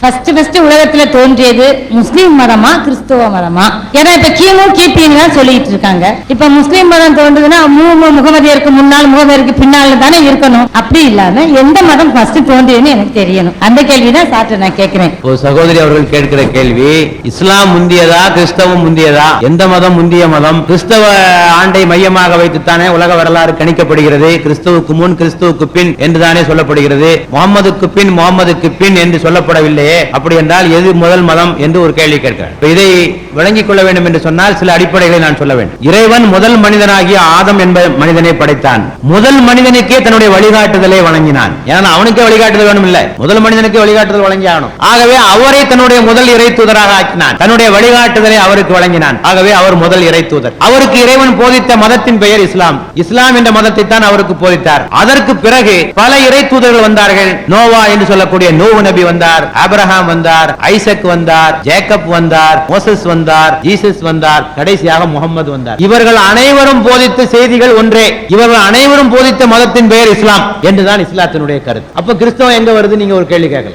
First first உலகத்துல தோன்றியது முஸ்லீம் மதமா கிறிஸ்துவ மதமா? ஏன்னா இப்ப கிமு கிபின்னு சொல்லிட்டு இருக்காங்க. இப்ப முஸ்லீம் மதம் தோன்றுதுன்னா முகமதியருக்கு முன்னால் முகமதியருக்கு பின்னால் தானே இருக்கணும். அப்படி இல்லாம எந்த மதம் ஃபர்ஸ்ட் தோன்றியதுன்னு எனக்கு தெரியணும். அந்த கேள்விதான் சார்ட்ட நான் கேட்கிறேன். ஒரு சகோதரி அவர்கள் கேட்கிற கேள்வி இஸ்லாம் முந்தியதா கிறிஸ்தவம் முந்தியதா? எந்த மதம் முந்திய மதம்? கிறிஸ்தவ ஆண்டை மையமாக வைத்துத்தானே உலக வரலாறு கணிக்கப்படுகிறது? கிறிஸ்துவுக்கு முன் கிறிஸ்துவுக்கு பின் என்றுதானே சொல்லப்படுகிறது? முகமதுக்கு பின் முகமதுக்கு பின் என்று சொல்லப்படவில்லை சொல்லப்படவில்லையே அப்படி என்றால் எது முதல் மதம் என்று ஒரு கேள்வி கேட்கிறார். இதை விளங்கிக் கொள்ள வேண்டும் என்று சொன்னால் சில அடிப்படைகளை நான் சொல்ல வேண்டும். இறைவன் முதல் மனிதனாகிய ஆதம் என்ப மனிதனை படைத்தான். முதல் மனிதனுக்கே தன்னுடைய வழிகாட்டுதலை வழங்கினான். ஏன்னா அவனுக்கே வழிகாட்டுதல் வேணும் இல்லை முதல் மனிதனுக்கு வழிகாட்டுதல் வழங்கி ஆகணும். ஆகவே அவரை தன்னுடைய முதல் இறை தூதராக ஆக்கினான். தன்னுடைய வழிகாட்டுதலை அவருக்கு வழங்கினான். ஆகவே அவர் முதல் இறை தூதர். அவருக்கு இறைவன் போதித்த மதத்தின் பெயர் இஸ்லாம். இஸ்லாம் என்ற மதத்தை தான் அவருக்கு போதித்தார். அதற்கு பிறகு பல இறை தூதர்கள் வந்தார்கள். நோவா என்று சொல்லக்கூடிய நோவு நபி வந்தார். ஆபிரகாம் வந்தார் ஐசக் வந்தார் ஜேக்கப் வந்தார் மோசஸ் வந்தார் ஜீசஸ் வந்தார் கடைசியாக முகமது வந்தார். இவர்கள் அனைவரும் போதித்த செய்திகள் ஒன்றே. இவர்கள் அனைவரும் போதித்த மதத்தின் பெயர் இஸ்லாம். என்றுதான் இஸ்லாத்தினுடைய கருத்து. அப்ப கிறிஸ்தவம் எங்க வருது? நீங்க ஒரு கேள்வி கேட்கலாம்.